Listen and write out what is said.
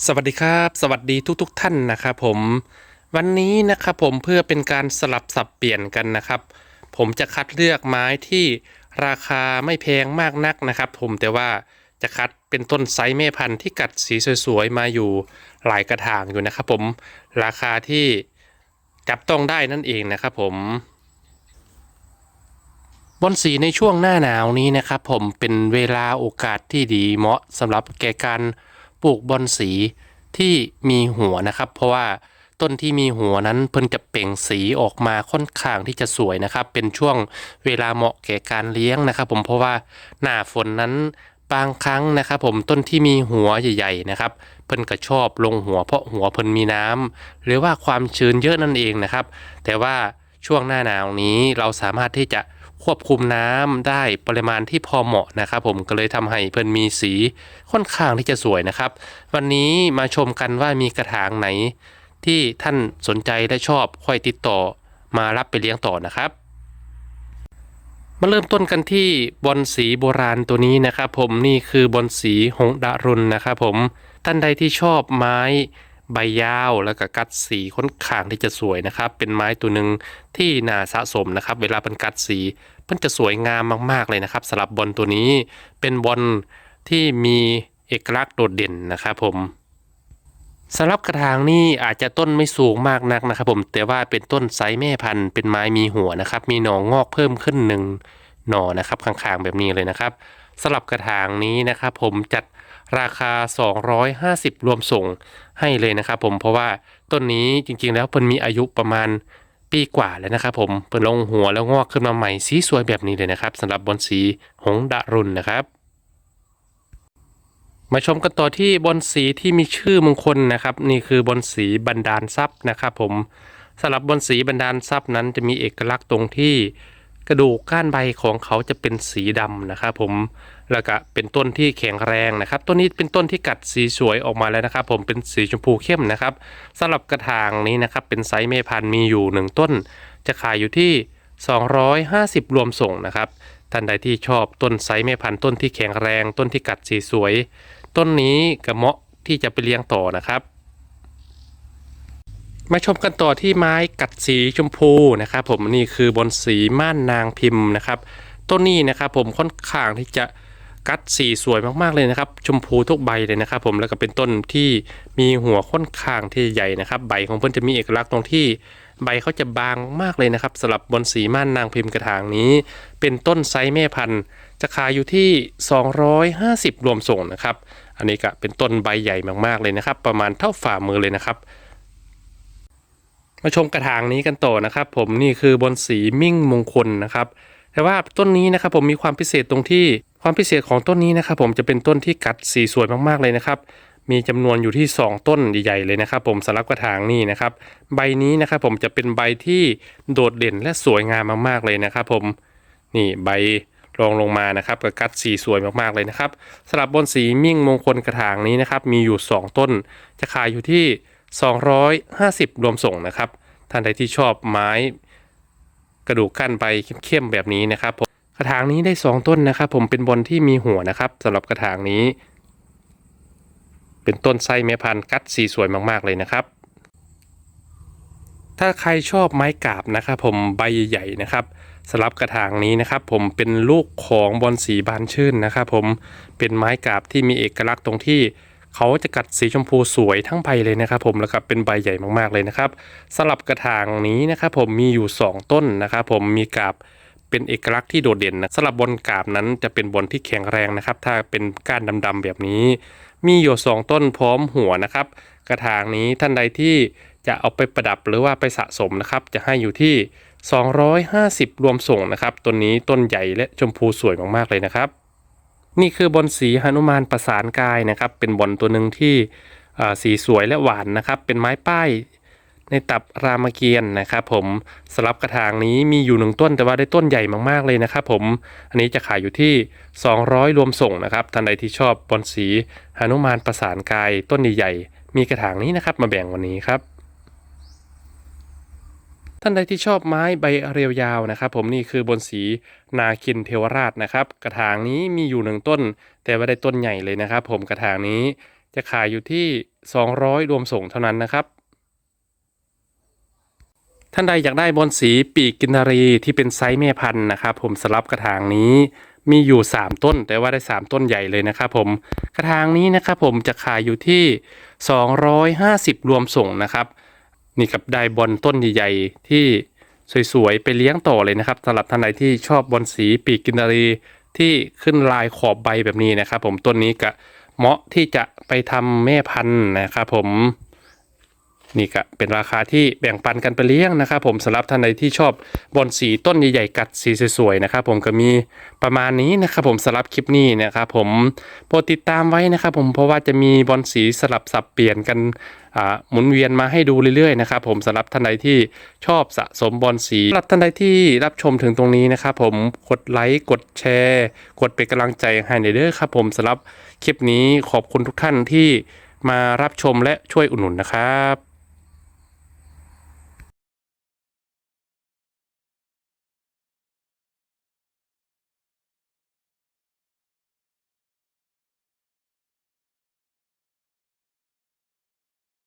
สวัสดีครับ สวัสดีทุกๆทท่านนะครับผมวันนี้นะครับผมเพื่อเป็นการสลับสับเปลี่ยนกันนะครับ ผมจะคัดเลือกไม้ที่ราคาไม่แพงมากนักนะครับ ผมแต่ว่าจะคัดเป็นต้นไซส์แม่พันธุ์ที่กัดสีสวยๆมาอยู่หลายกระถางอยู่นะครับ ผมราคาที่จับต้องได้นั่นเองนะครับผมบอนสีในช่วงหน้าหนาวนี้นะครับ ผมเป็นเวลาโอกาสที่ดีเหมาะสำหรับแก่การ ปลูกบอนสีที่มีหัวนะครับ เพราะว่าต้นที่มีหัวนั้นเพิ่นจะเปล่งสีออกมาค่อนข้างที่จะสวยนะครับ เป็นช่วงเวลาเหมาะแก่การเลี้ยงนะครับ ผมเพราะว่าหน้าฝนนั้นบางครั้งนะครับ ผมต้นที่มีหัวใหญ่ ๆ นะครับ เพิ่นก็ชอบลงหัวเพราะหัวเพิ่นมีน้ำหรือว่าความชื้นเยอะนั่นเองนะครับ แต่ว่าช่วงหน้าหนาวนี้เราสามารถที่จะ ควบคุมน้ำได้ปริมาณที่พอเหมาะนะครับ ผมก็เลยทำให้เพิ่นมีสีค่อนข้างที่จะสวยนะครับ วันนี้มาชมกันว่ามีกระถางไหน ที่ท่านสนใจและชอบค่อยติดต่อมารับไปเลี้ยงต่อนะครับมาเริ่มต้นกันที่บอนสีโบราณตัวนี้นะครับ ผมนี่คือบอนสีหงดารุณนะครับ ผมท่านใดที่ชอบไม้ ใบยาวแล้วก็กัดสีค่อนข้างที่จะสวยนะครับ เป็นไม้ตัวหนึ่งที่น่าสะสมนะครับ เวลาเป็นกัดสีมันจะสวยงามมากๆเลยนะครับสำหรับบอลตัวนี้เป็นบอลที่มีเอกลักษณ์โดดเด่นนะครับผมสำหรับกระถางนี่อาจจะต้นไม่สูงมากนักนะครับ ผมแต่ว่าเป็นต้นไซส์แม่พันธุ์เป็นไม้มีหัวนะครับ มีหน่องอกเพิ่มขึ้นหนึ่งหน่อนะครับข้างๆแบบนี้เลยนะครับสำหรับกระถางนี้นะครับ ผมจัด ราคา 250 รวมส่งให้เลยนะครับผมเพราะว่าต้นนี้จริงๆ แล้วเพิ่นมีอายุประมาณปีกว่าแล้วนะครับผมเพิ่นลงหัวแล้วงอกขึ้นมาใหม่สีสวยแบบนี้เลยนะครับสำหรับบอนสีหงดารุณนะครับ มาชมกันต่อที่บอนสีที่มีชื่อมงคลนะครับ นี่คือบอนสีบันดาลทรัพย์นะครับผมสำหรับบอนสีบันดาลทรัพย์นั้นจะมีเอกลักษณ์ตรงที่ กระดูกก้านใบของเขาจะเป็นสีดำนะครับผมแล้วก็เป็นต้นที่แข็งแรงนะครับต้นนี้เป็นต้นที่กัดสีสวยออกมาแล้วนะครับ ผมเป็นสีชมพูเข้มนะครับสำหรับกระถางนี้นะครับเป็นไซส์เมพันมีอยู่หนึ่งต้น จะขายอยู่ที่ 250 รวมส่งนะครับท่านใดที่ชอบต้นไซส์เมพันต้นที่แข็งแรง ต้นที่กัดสีสวย ต้นนี้ก็เหมาะที่จะไปเลี้ยงต่อนะครับ มาชมกันต่อที่ไม้กัดสีชมพูนะครับผมนี่คือบนสีม่านนางพิมพ์นะครับต้นนี้นะครับผมค่อนข้างที่จะกัดสีสวยมากๆเลยนะครับ ชมพูทุกใบเลยนะครับ ผมแล้วก็เป็นต้นที่มีหัวค่อนข้างที่ใหญ่นะครับ ใบของเพิ่อนจะมีเอกลักษณ์ตรงที่ใบเขาจะบางมากเลยนะครับสำหรับบนสีม่านนางพิมพ์กระถางนี้ เป็นต้นไซส์แม่พันธุ์จะขายอยู่ที่ 250 รวมส่งนะครับ อันนี้ก็เป็นต้นใบใหญ่มากๆเลยนะครับ ประมาณเท่าฝ่ามือเลยนะครับ มาชมกระถางนี้กันต่อนะครับ ผมนี่คือบนสีมิ่งมงคลนะครับ แต่ว่าต้นนี้นะครับผมมีความพิเศษตรงที่ความพิเศษของต้นนี้นะครับ ผมจะเป็นต้นที่กัดสีสวยมากๆเลยนะครับ มีจำนวนอยู่ที่ 2 ต้นใหญ่ๆเลยนะครับ ผมสำหรับกระถางนี้นะครับ ใบนี้นะครับ ผมจะเป็นใบที่โดดเด่นและสวยงามมากๆเลยนะครับ ผมนี่ใบรองลงมานะครับกับกัดสีสวยมากๆเลยนะครับสำหรับบนสีมิ่งมงคลกระถางนี้นะครับ มีอยู่ 2 ต้น จะขายอยู่ที่ 250 รวมส่งนะครับ ท่านใดที่ชอบไม้กระดูกกั้นใบเข้มๆแบบนี้นะครับผมกระถางนี้ได้ 2 ต้นนะครับ ผมเป็นบนที่มีหัวนะครับสำหรับกระถางนี้ เป็นต้นไส้แม่พันธุ์กัดสีสวยมากๆเลยนะครับ ถ้าใครชอบไม้กาบนะครับ ผมใบใหญ่ๆนะครับสำหรับกระถางนี้นะครับ ผมเป็นลูกของบอนสีบานชื่นนะครับ ผมเป็นไม้กาบที่มีเอกลักษณ์ตรงที่ เขาจะกัดสีชมพูสวยทั้งใบเลยนะครับผมแล้วก็เป็นใบใหญ่มากๆเลยนะครับสำหรับกระถางนี้นะครับผมมีอยู่ 2 ต้นนะครับผมมีกาบเป็นเอกลักษณ์ที่โดดเด่นนะสำหรับบนกาบนั้นจะเป็นบนที่แข็งแรงนะครับ ถ้าเป็นก้านดำๆแบบนี้ มีอยู่สองต้นพร้อมหัวนะครับ กระถางนี้ท่านใดที่จะเอาไปประดับหรือว่าไปสะสมนะครับ จะให้อยู่ที่ 250 รวมส่งนะครับต้นนี้ต้นใหญ่และชมพูสวยมากๆเลยนะครับ นี่คือบอลสีหนุมานประสานกายนะครับ เป็นบอลตัวหนึ่งที่สีสวยและหวานนะครับ เป็นไม้ป้ายในตับรามเกียรตินะครับผมสลับกระถางนี้มีอยู่หนึ่งต้นแต่ว่าได้ต้นใหญ่มากๆเลยนะครับผมอันนี้จะขายอยู่ที่ 200 รวมส่งนะครับท่านใดที่ชอบบอลสีหนุมานประสานกายต้นใหญ่ๆมีกระถางนี้นะครับมาแบ่งวันนี้ครับ ท่านใดที่ชอบไม้ใบเรียวยาวนะครับ ผมนี่คือบนสีนาคินเทวราชนะครับ กระถางนี้มีอยู่หนึ่งต้น แต่ว่าได้ต้นใหญ่เลยนะครับ ผมกระถางนี้จะขายอยู่ที่ 200 รวมส่งเท่านั้นนะครับ ท่านใดอยากได้บอลสีปีกกินนารีที่เป็นไซส์แม่พันธุ์นะครับ ผมสลับกระถางนี้มีอยู่ 3 ต้น แต่ว่าได้ 3 ต้นใหญ่เลยนะครับผมกระถางนี้นะครับผมจะขายอยู่ที่ 250 รวมส่งนะครับ นี่กับได้บอลต้นใหญ่ๆที่สวยๆ ไปเลี้ยงต่อเลยนะครับสำหรับท่านใดที่ชอบบอลสีปีกกินนารีที่ขึ้นลายขอบใบแบบนี้นะครับ ผมต้นนี้ก็เหมาะที่จะไปทำแม่พันธุ์นะครับผม นี่ก็เป็นราคาที่แบ่งปันกันไปเลี้ยงนะครับ ผมสำหรับท่านใดที่ชอบบอลสีต้นใหญ่ๆกัดสีสวยๆนะครับผมก็มีประมาณนี้นะครับผมสำหรับคลิปนี้นะครับผมโปรดติดตามไว้นะครับผมเพราะว่าจะมีบอลสีสลับสับเปลี่ยนกันอ่าหมุนเวียนมาให้ดูเรื่อยๆนะครับผมสำหรับท่านใดที่ชอบสะสมบอลสีสำหรับท่านใดที่รับชมถึงตรงนี้นะครับผมกดไลค์กดแชร์ กดเป็นกำลังใจให้ในเด้อครับผมสำหรับคลิปนี้ขอบคุณทุกท่านที่มารับชมและช่วยอุดหนุนนะครับ